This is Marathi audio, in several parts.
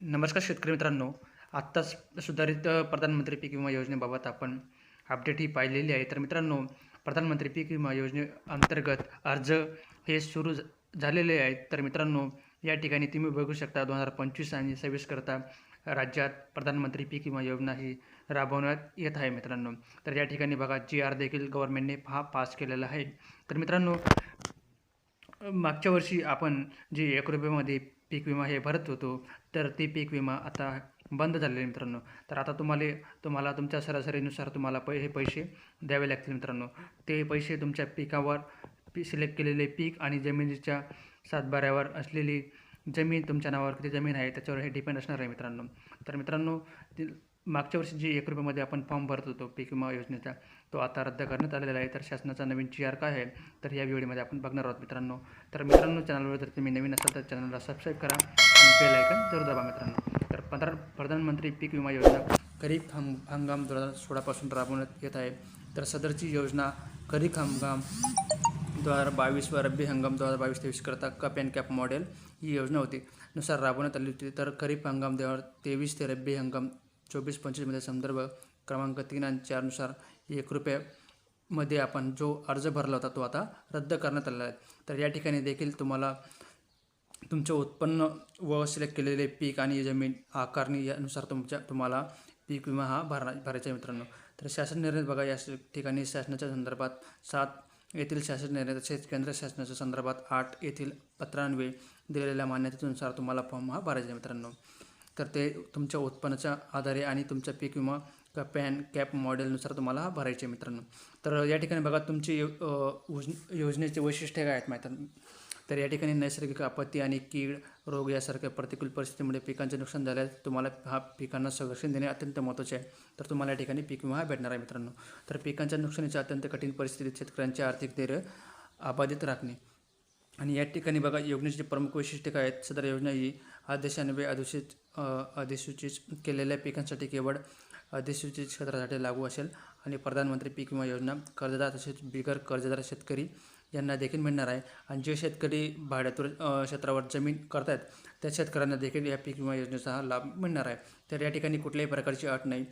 नमस्कार शेतकरी मित्रांनो. आत्ताच सुधारित प्रधानमंत्री पीक विमा योजनेबाबत आपण अपडेट ही पाहिलेली आहे. तर मित्रांनो प्रधानमंत्री पीक विमा योजनेअंतर्गत अर्ज हे सुरू झालेले आहेत. तर मित्रांनो या ठिकाणी तुम्ही बघू शकता दोन हजार पंचवीस आणि सव्वीस करता राज्यात प्रधानमंत्री पीक विमा योजना ही राबवण्यात येत आहे मित्रांनो. तर या ठिकाणी बघा जी आर देखील गव्हर्नमेंटने हा पास केलेला आहे. तर मित्रांनो मागच्या वर्षी आपण जे एक रुपयामध्ये पीक विमा हे भरत होतो तर ते पीक विमा आता बंद झालेले आहे मित्रांनो. तर आता तुम्हाला तुम्हाला तुमच्या सरासरीनुसार तुम्हाला पै हे पैसे द्यावे लागतील मित्रांनो. ते पैसे तुमच्या पिकावर पी सिलेक्ट केलेले पीक आणि जमिनीच्या सातबाऱ्यावर असलेली जमीन तुमच्या नावावर किती जमीन आहे त्याच्यावर हे डिपेंड असणार आहे मित्रांनो. तर मित्रांनो ते मागच्या वर्षी जी एक रुपयामध्ये आपण फॉर्म भरत होतो पीक विमा योजनेचा तो आता रद्द करण्यात आलेला आहे. तर शासनाचा नवीन जी आर काय आहे? तर या व्हिडिओमध्ये आपण बघणार आहोत मित्रांनो. तर मित्रांनो चॅनलवर जर तुम्ही नवीन असाल तर चॅनलला सबस्क्राईब करा आणि बेल आयकन जरूर दाबा मित्रांनो. तर पंधरा प्रधानमंत्री पीक विमा योजना खरीप हंग हंगाम दोन हजार सोळापासून राबवण्यात येत आहे. तर सदरची योजना खरीप हंगाम दोन हजार बावीस व रब्बी हंगाम दोन हजार बावीस तेवीस करता कप अँड कॅप मॉडेल ही योजना होती. नुसार राबवण्यात आली होती. तर खरीप हंगाम दोन हजार तेवीस ते रब्बी हंगाम चोवीस पंचवीसमध्ये संदर्भ क्रमांक तीन आणि चारनुसार एक रुपयामध्ये आपण जो अर्ज भरला होता तो आता रद्द करण्यात आलेला आहे. तर या ठिकाणी देखील तुम्हाला तुमचं उत्पन्न व सिलेक्ट केलेले पीक आणि जमीन आकारणी यानुसार तुमच्या तुम्हाला पीक विमा हा भरणा भरायचा आहे मित्रांनो. तर शासन निर्णय बघा या ठिकाणी शासनाच्या संदर्भात सात येथील शासन निर्णय तसेच केंद्र शासनाच्या संदर्भात आठ येथील पत्रांवे दिलेल्या मान्यतेनुसार तुम्हाला फॉर्म हा भरायचा आहे मित्रांनो. तर ते तुमच्या उत्पन्नाच्या आधारे आणि तुमच्या पीक विमा का पॅन कॅप मॉडेलनुसार तुम्हाला भरायचे मित्रांनो. तर या ठिकाणी बघा तुमची यो- योज- योजनेचे वैशिष्ट्य काय आहेत माहीत? तर या ठिकाणी नैसर्गिक आपत्ती आणि कीड रोग यासारख्या प्रतिकूल परिस्थितीमुळे पिकांचे नुकसान झाल्यास तुम्हाला हा पिकांना संरक्षण देणे अत्यंत महत्त्वाचे आहे. तर तुम्हाला या ठिकाणी पीक विमा हा भेटणार आहे मित्रांनो. तर पिकांच्या नुकसानीच्या अत्यंत कठीण परिस्थितीत शेतकऱ्यांचे आर्थिक धैर्य अबाधित राखणे. आणि या ठिकाणी बघा योजनेचे प्रमुख वैशिष्ट्य काय आहेत? सदर योजना ही आदेशान्वये अधिसूचित अधिसूचित केलेल्या पिकांसाठी केवळ अधिसूचित क्षेत्रासाठी लागू असेल आणि प्रधानमंत्री पीक विमा योजना कर्जदार तसेच बिगर कर्जदार शेतकरी यांना देखील मिळणार आहे. आणि जे शेतकरी भाड्यातून क्षेत्रावर जमीन करतायत त्या शेतकऱ्यांना देखील या पीक विमा योजनेचा हा लाभ मिळणार आहे. तर या ठिकाणी कुठल्याही प्रकारची अट नाही.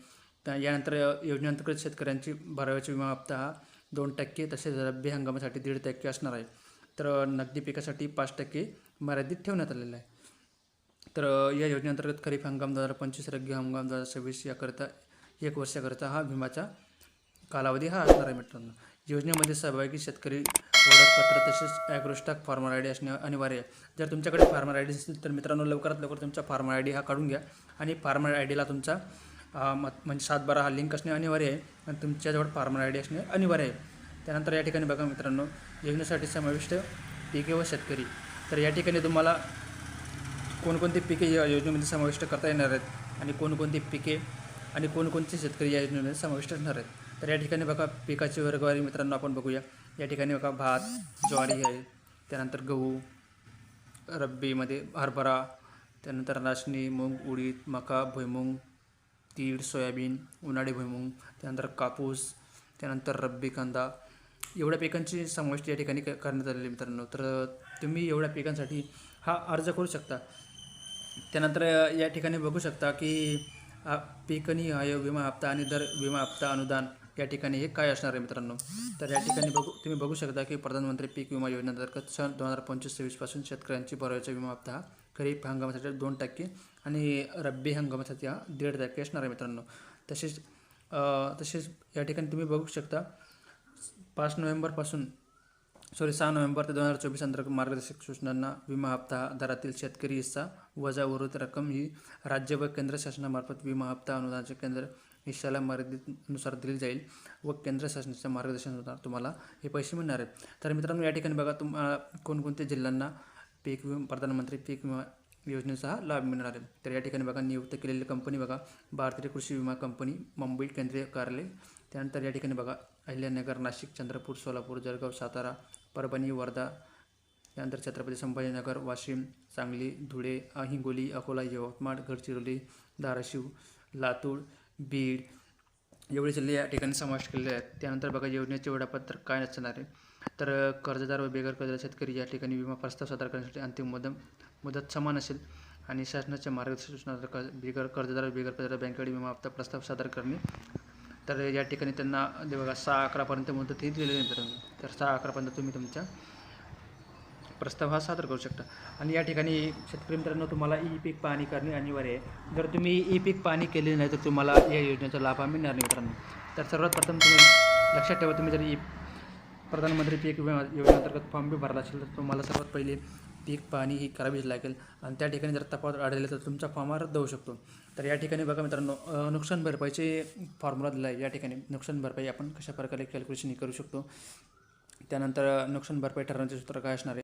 तर यानंतर योजनेअंतर्गत शेतकऱ्यांची भराव्याचा विमा हप्ता हा दोन टक्के तसेच रब्बी हंगामासाठी दीड टक्के असणार आहे. तर नगदी पिकासाठी पाच टक्के मर्यादित ठेवण्यात आलेलं आहे. तर या योजनेअंतर्गत खरीप हंगाम दोन हजार पंचवीस रब्बी हंगाम दोन हजार सव्वीस याकरता एक वर्षाकरता हा विमाचा कालावधी हा असणार आहे मित्रांनो. योजनेमध्ये सहभागी शेतकरी ओळखपत्र तसेच ॲग्रोस्टॉक फार्मर आय डी असणे अनिवार्य. आहे जर तुमच्याकडे फार्मर आय डी असेल तर मित्रांनो लवकरात लवकर तुमचा फार्मर आय डी हा काढून घ्या आणि फार्मर आय डीला तुमचा मत- म्हणजे सात बारा हा लिंक असणे अनिवार्य आहे आणि तुमच्याजवळ फार्मर आय डी असणे अनिवार्य आहे. त्यानंतर या ठिकाणी बघा मित्रांनो योजनेसाठी समाविष्ट पिके व शेतकरी. तर या ठिकाणी तुम्हाला कोणकोणती पिके या योजनेमध्ये समाविष्ट करता येणार आहेत आणि कोणकोणती पिके आणि कोणकोणते शेतकरी या योजनेमध्ये समाविष्ट असणार आहेत? तर या ठिकाणी बघा पिकाची वर्गवारी मित्रांनो आपण बघूया. या ठिकाणी बघा भात ज्वारी आहे. त्यानंतर गहू रब्बीमध्ये हरभरा त्यानंतर नाचणी मूग उडीद मका भुईमुंग तीळ सोयाबीन उन्हाळी भुईमुंग त्यानंतर कापूस त्यानंतर रब्बी कांदा. एवढ्या पिकांची समाविष्ट या ठिकाणी क- करण्यात आलेली मित्रांनो. तर तुम्ही एवढ्या पिकांसाठी हा अर्ज करू शकता. त्यानंतर या ठिकाणी बघू शकता की आ, पीक आणि आय विमा हप्ता आणि दर विमा हप्ता अनुदान या ठिकाणी हे काय असणार आहे मित्रांनो? तर या ठिकाणी बघू तुम्ही बघू शकता की प्रधानमंत्री पीक विमा योजनेअंतर्गत सन दोन हजार पंचवीस सव्वीसपासून शेतकऱ्यांची भरायचा विमा हप्ता हा खरीप हंगामासाठी दोन टक्के आणि रब्बी हंगामासाठी हा दीड टक्के असणार आहे मित्रांनो. तसेच तसेच या ठिकाणी तुम्ही बघू शकता पाच नोव्हेंबरपासून सॉरी सहा नोव्हेंबर ते दोन हजार चोवीस अंतर्गत मार्गदर्शक सूचनांना विमा हप्ता दरातील शेतकरी हिस्सा वजा उर्वरित रक्कम ही राज्य व केंद्र शासनामार्फत विमा हप्ता अनुदानाचे केंद्र हिस्साला मर्यादेनुसार दिली जाईल व केंद्र शासनाच्या मार्गदर्शनानुसार तुम्हाला हे पैसे मिळणार आहेत. तर मित्रांनो या ठिकाणी बघा तुम्हाला कोणकोणत्या जिल्ह्यांना पीक विमा प्रधानमंत्री पीक विमा योजनेचा हा लाभ मिळणार आहे. तर या ठिकाणी बघा नियुक्त केलेली कंपनी बघा भारतीय कृषी विमा कंपनी मुंबई केंद्रीय कार्यालय त्यानंतर या ठिकाणी बघा अहिल्यानगर नाशिक चंद्रपूर सोलापूर जळगाव सातारा परभणी वर्धा त्यानंतर छत्रपती संभाजीनगर वाशिम सांगली धुळे हिंगोली अकोला यवतमाळ गडचिरोली धाराशिव लातूर बीड एवढे जिल्हे या ठिकाणी समाविष्ट केलेले आहेत. त्यानंतर बघा योजनेचे वेळापत्रक काय असणार आहे? तर कर्जदार व बेगर कर्जदार शेतकरी या ठिकाणी विमा प्रस्ताव सादर करण्यासाठी अंतिम मुदत मुदत समान असेल आणि शासनाच्या मार्गदर्शना बिगर कर्जदार बिगर कर्जदार बँकेकडे विमा हप्ता प्रस्ताव सादर करणे तर या ठिकाणी त्यांना ते बघा सहा अकरापर्यंत मुदत दिलेली आहे मित्रांनो. तर सहा अकरापर्यंत तुम्ही तुमच्या प्रस्ताव हा सादर करू शकता. आणि या ठिकाणी शेतकरी मित्रांनो तुम्हाला ई पीक पाहणी करणे अनिवार्य आहे. जर तुम्ही ई पीक पाहणी केली नाही तर तुम्हाला या योजनेचा लाभ हा मिळणार नाही मित्रांनो. तर सर्वात प्रथम तुम्ही लक्षात ठेवा तुम्ही जर ई प्रधानमंत्री पीक विमा योजनेअंतर्गत फॉर्म बी भरला असेल तर तुम्हाला सर्वात पहिले पीक पाहणी ही करावीच लागेल. आणि त्या ठिकाणी जर तपावत आढळले तर तुमचा फॉर्म हा रद्द होऊ शकतो. तर या ठिकाणी बघा मित्रांनो नुकसान भरपाईचे फॉर्म्युला दिला आहे या ठिकाणी नुकसान भरपाई आपण कशा प्रकारे कॅल्क्युलेशन करू शकतो? त्यानंतर नुकसान भरपाई ठरवण्याचे सूत्र काय असणार आहे?